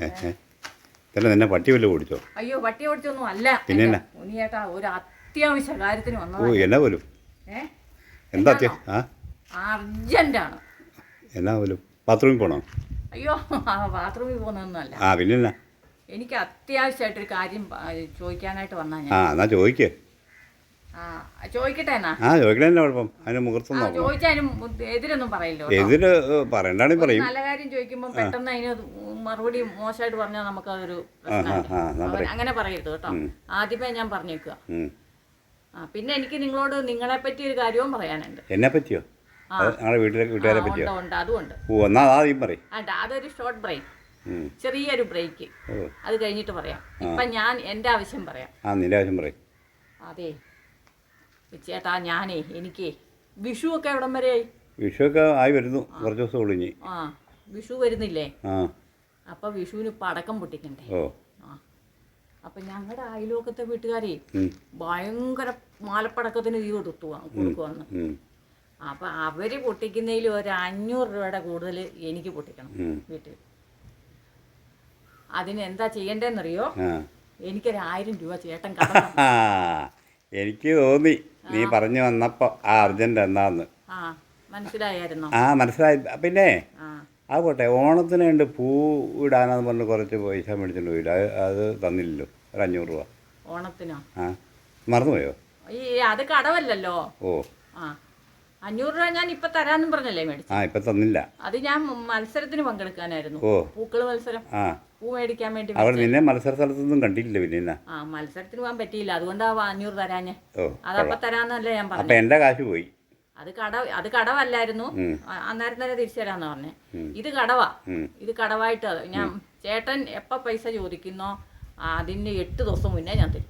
ഏ നിന്നെ പട്ടി വല്ല ഓടിച്ചോ? അയ്യോ പട്ടി ഓടിച്ചൊന്നും അല്ല. പിന്നെ എന്നാ? ഉണ്ണിയേട്ടാ ഒരു അത്യാവശ്യ കാര്യത്തിന് ഓ വന്നതാ എന്നാ പോലും? എന്താ ആ? അർജന്റാണ്. എന്നാ പോലും? ബാത്റൂമിൽ പോണോ? അയ്യോ ബാത്റൂമിൽ പോകുന്നൊന്നുമല്ല ആ പിന്നെ എനിക്ക് അത്യാവശ്യമായിട്ടൊരു കാര്യം ചോദിക്കാനായിട്ട് വന്നാ ഞാൻ. ആ എന്നാ ചോദിക്ക്. ചോദിക്കട്ടെ എന്നാ? ആ കുഴപ്പം. അതിന് മുഹൂർത്തം ആ നോക്കണം. ചോദിച്ചാലും എതിരൊന്നും പറയില്ലോ എതിര് പറയണ്ടാണെങ്കിൽ പറയും. നല്ല കാര്യം ചോദിക്കുമ്പോൾ പെട്ടെന്ന് അതിന് മറുപടി മോശമായിട്ട് പറഞ്ഞാൽ നമുക്ക് അതൊരു അങ്ങനെ പറയരുത് കേട്ടോ. ആദ്യമേ ഞാൻ പറഞ്ഞേക്കുക. ആ പിന്നെ എനിക്ക് നിങ്ങളോട് നിങ്ങളെ പറ്റി ഒരു കാര്യവും പറയാനുണ്ട്. എന്നെ പറ്റിയോ? ഞങ്ങളുടെ വീട്ടിലെ വീട്ടുകാരെ ഉണ്ട് പറ്റിയോ? ഉണ്ട് അതുമുണ്ട് ഓ എന്നാ അതാദ്യം പറയും. അല്ല അതൊരു ഷോർട്ട് ബ്രേക്ക് ചെറിയൊരു ബ്രേക്ക് അത് കഴിഞ്ഞിട്ട് പറയാം. ഇപ്പം ഞാൻ എന്റെ ആവശ്യം പറയാം. ആ നിന്റെ ആവശ്യം പറയും. അതെ. ചേട്ടാ ഞാനേ എനിക്ക് വിഷു ഒക്കെ എവിടം വരെയായി വിഷുവൊക്കെ ആയി വരുന്നു. കുറച്ച് ദിവസം ഒളിഞ്ഞ്. ആ വിഷു വരുന്നില്ലേ? ആ. അപ്പൊ വിഷുവിന് പടക്കം പൊട്ടിക്കണ്ടേ? ഓ. ആ. അപ്പം ഞങ്ങളുടെ അയൽവക്കത്തെ വീട്ടുകാരെ ഉം. ഭയങ്കര മാലപ്പടക്കത്തിന് തീ കൊടുത്തു കൊടുക്കുവന്ന്. ഉം. അപ്പൊ അവർ പൊട്ടിക്കുന്നതിൽ ഒരു അഞ്ഞൂറ് രൂപയുടെ കൂടുതൽ എനിക്ക് പൊട്ടിക്കണം ഉം. വീട്ടിൽ. അതിന് എന്താ ചെയ്യേണ്ടതെന്നറിയോ ആ. എനിക്കൊരു ആയിരം രൂപ ചേട്ടൻ കടം. ആ, എനിക്ക് തോന്നി. നീ പറഞ്ഞു വന്നപ്പോ ആ അർജന്റ് എന്താന്ന് ആ മനസ്സിലായി. പിന്നെ ആ. പോട്ടെ ഓണത്തിന് ഉണ്ട് പൂ ഇടാനാന്ന് പറഞ്ഞ് കുറച്ച് പൈസ മേടിച്ചിട്ട് പോയില്ല. അത് അത് തന്നില്ലല്ലോ. ഒരു അഞ്ഞൂറ് രൂപ. ഓണത്തിനോ? ആ. മറന്നുപോയോ? ഈ അത് കടവല്ലല്ലോ? ഓ. ആ. അഞ്ഞൂറ് രൂപ ഞാൻ ഇപ്പൊ തരാന്നും പറഞ്ഞല്ലേ മേടിച്ചു? ആ ഇപ്പൊ തന്നില്ല. അത് ഞാൻ മത്സരത്തിന് പങ്കെടുക്കാനായിരുന്നു. ഓ. പൂക്കൾ മത്സരം. ആ. പൂ മേടിക്കാൻ വേണ്ടി അവർ നിന്നെ മത്സര സ്ഥലത്തൊന്നും കണ്ടില്ല പിന്നെ ആ മത്സരത്തിന് പോകാൻ പറ്റിയില്ല. അതുകൊണ്ടാ അഞ്ഞൂറ് തരാഞ്ഞേ. അതപ്പൊ തരാന്നല്ലേ ഞാൻ പറഞ്ഞു. എന്റെ കാശ് പോയി. അത് കട അത് കടവല്ലായിരുന്നു. അന്നേരം തന്നെ തിരിച്ചു തരാന്ന് പറഞ്ഞേ. ഇത് കടവാ. ഇത് കടവായിട്ട് ഞാൻ ചേട്ടൻ എപ്പ പൈസ ചോദിക്കുന്നോ അതിന് എട്ട് ദിവസം മുന്നേ ഞാൻ തരും.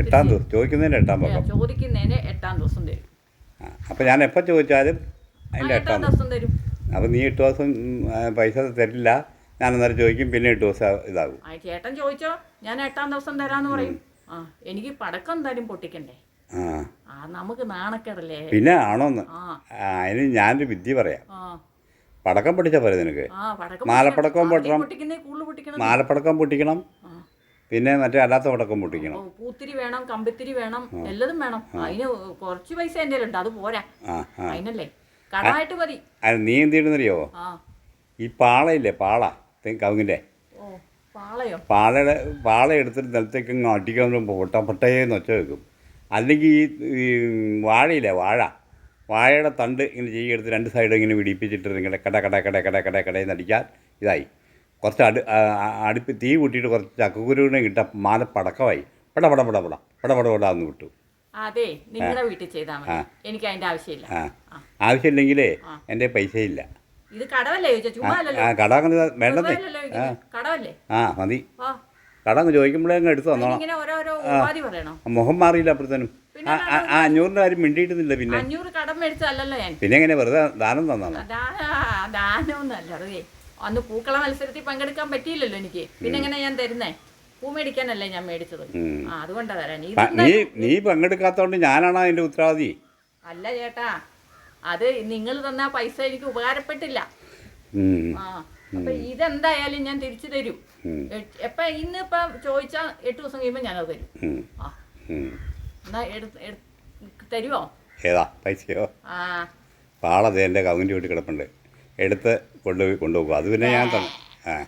എട്ടാം ദിവസം? ചോദിക്കുന്നതിന് എട്ടാം പക്കം. ചോദിക്കുന്നതിന് എട്ടാം ദിവസം തരും. അപ്പം ഞാൻ എപ്പോൾ ചോദിച്ചാലും അതിന്റെ എട്ടാം ദിവസം. തരും. അപ്പം നീ എട്ട് ദിവസം പൈസ തരില്ല. ഞാൻ അന്നേരം ചോദിക്കും പിന്നെ എട്ട് ദിവസം ഇതാകും. ആ ചേട്ടൻ ചോദിച്ചോ? ഞാൻ എട്ടാം ദിവസം തരാന്ന് പറയും. ആ എനിക്ക് പടക്കം എന്തായാലും പൊട്ടിക്കണ്ടേ? ആ. ആ നമുക്ക് നാണക്കേടല്ലേ? പിന്നെ ആണോന്ന്? ആ. ആ, അതിന് ഞാനൊരു വിദ്യ പറയാം. ആ. പടക്കം പൊട്ടിച്ചാൽ പോരെ നിനക്ക്? ആ പടക്കം മാലപ്പടക്കവും പൊട്ടിക്കണം. പൊട്ടണം. പൊട്ടിക്കുന്നേ കൂടുതൽ പൊട്ടിക്കണം. മാലപ്പടക്കം പൊട്ടിക്കണം. പിന്നെ മറ്റേ അല്ലാത്ത പടക്കം പൊട്ടിക്കണം. ഓ, പൂത്തിരി വേണം കമ്പിത്തിരി വേണം എല്ലതും വേണം. അതിന് കുറച്ച് പൈസ എന്റെ ഉണ്ട് അത് പോരാ. ആ ആ. അതിനല്ലേ? കടമായിട്ട് മതി. അത് നീ എന്ത് ചെയ്യണമെന്നറിയോ ആ. ഈ പാളയില്ലേ പാള? കവുങ്ങിന്റെ. പാളയുടെ പാള എടുത്തിട്ട് നിലത്തേക്ക് ഇങ്ങ് അടിക്കാൻ പൊട്ട പൊട്ടേന്ന് ഒച്ച വെക്കും അല്ലെങ്കിൽ ഈ വാഴയില്ലേ വാഴ? വാഴയുടെ തണ്ട് ഇങ്ങനെ ചെയ്യെടുത്ത് രണ്ട് സൈഡും ഇങ്ങനെ പിടിപ്പിച്ചിട്ട് ഇങ്ങനെ കട കട കട കട കട കടയെന്ന് അടിക്കാൻ ഇതായി. കുറച്ച് അടു അടുപ്പ് തീ കൂട്ടിയിട്ട് കുറച്ച് ചക്കക്കുരുവിനെ കിട്ട മാല പടക്കമായി. പട പട പട പട പട പട പട എന്ന് വിട്ടു. അതെ നിങ്ങളുടെ വീട്ടിൽ ചെയ്താൽ മതി. എനിക്ക് അതിന്റെ ആവശ്യമില്ല. ആവശ്യമില്ലെങ്കിലേ. എന്റെ പൈസയില്ല. ഇത് കടവല്ലേ ചോദിച്ചാ? ആ ചുമ്മാ അല്ലല്ലോ. ആ, കട അങ്ങനെ വേണ്ടതേ അല്ലല്ലോ. കടവല്ലേ? ആ മതി. ആ കട അങ്ങ് ചോദിക്കുമ്പോഴേ അങ്ങ് എടുത്ത് തന്നോളാം. ഇങ്ങനെ ഓരോരോ ഉപാധി പറയണോ? മുഖം മാറിയില്ല അപ്പുറത്തേനും. ആ ആ, ആ അഞ്ഞൂറിന്റെ കാര്യം മിണ്ടിയിട്ടില്ല പിന്നെ. അഞ്ഞൂറ് കടം മേടിച്ചതല്ലല്ലോ ഞാൻ. പിന്നെ എങ്ങനെ വെറുതെ ദാനം തന്നാണ് ദാ- ദാനമൊന്നല്ല അതേ അന്ന് പൂക്കള മത്സരത്തിൽ പങ്കെടുക്കാൻ പറ്റിയില്ലല്ലോ എനിക്ക്. പിന്നെ എങ്ങനെ ഞാൻ തരുന്നേ? പൂ മേടിക്കാനല്ലേ ഞാൻ മേടിച്ചത്. ആ അതുകൊണ്ടാ തരാൻ ഇത് നീ നീ പങ്കെടുക്കാത്തതുകൊണ്ട് ഞാനാണ് അതിന്റെ ഉത്തരവാദി? അല്ല ചേട്ടാ അത് നിങ്ങൾ തന്ന പൈസ എനിക്ക് ഉപകാരപ്പെട്ടില്ല. ആ അപ്പൊ ഇതെന്തായാലും ഞാൻ തിരിച്ചു തരും. എപ്പ ഇന്ന് ഇപ്പൊ ചോദിച്ചാ എട്ട് ദിവസം കഴിയുമ്പോ ഞാനത് തരും. ആ. എന്നാ തരുമോ ഏതാ? പൈസയോ? ആ. പാളത് എന്റെ കൗണ്ടി വീട്ടിൽ കിടപ്പുണ്ട്. എടുത്ത് കൊണ്ടുപോയി കൊണ്ടുപോകും. അത് പിന്നെ ഞാൻ തന്നെ ആ.